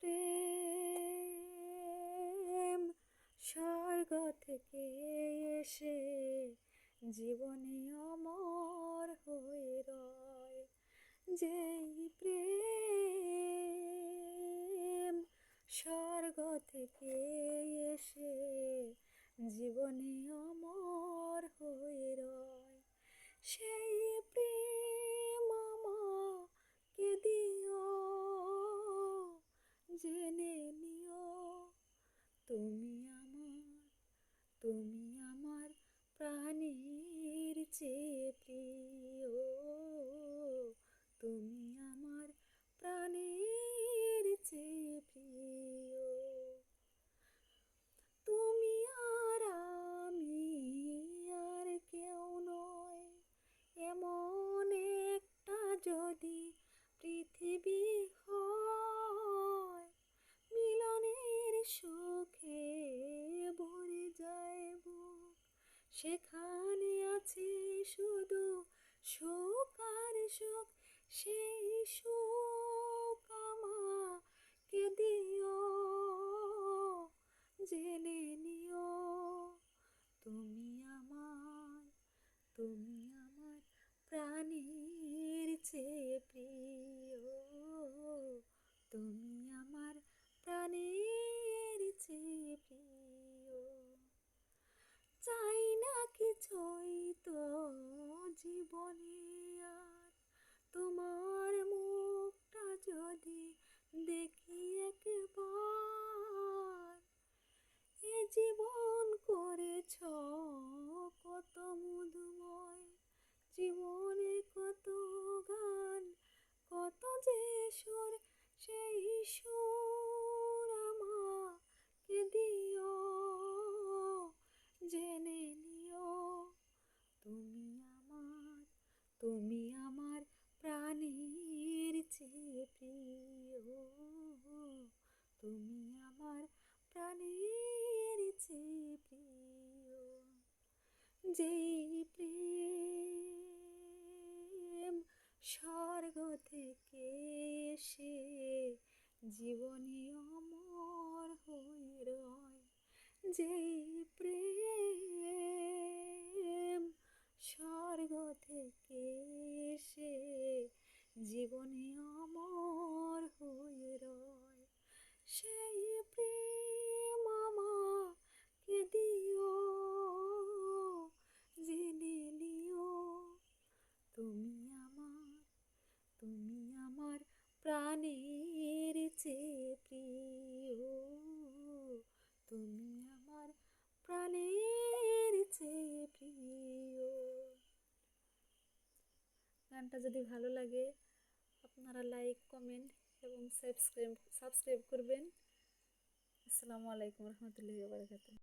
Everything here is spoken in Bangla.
প্রেম স্বর্গ থেকে এসে জীবনে অমর হয়ে রয়। যেই প্রেম স্বর্গ থেকে এসে জীবনে অমর হয়ে রয়। সেই প্রেম আমাকে দিও জেনে নিও তুমি আমার তুমি আমার প্রাণীর চেয়ে প্রিয়। সেখানে আছে শুধু সুখ আর সুখ। সেই সুখ আমাকে দিও, জেনে নিও। তুমি আমার তুমি আমার প্রাণীর চেয়ে যেই প্রেম স্বর্গ থেকে এসে জীবনী অমর হয়ে রয়। যেই প্রেম স্বর্গ থেকে এসে জীবনে অমর হয়ে রয়। সেই তুমি আমার তুমি আমার প্রাণের চেয়ে প্রিয়। তুমি আমার প্রাণের চেয়ে প্রিয়। গানটা যদি ভালো লাগে, আপনারা লাইক কমেন্ট এবং সাবস্ক্রাইব সাবস্ক্রাইব করবেন। আসসালামু আলাইকুম রহমতুল্লাহি বারাকাতুহ।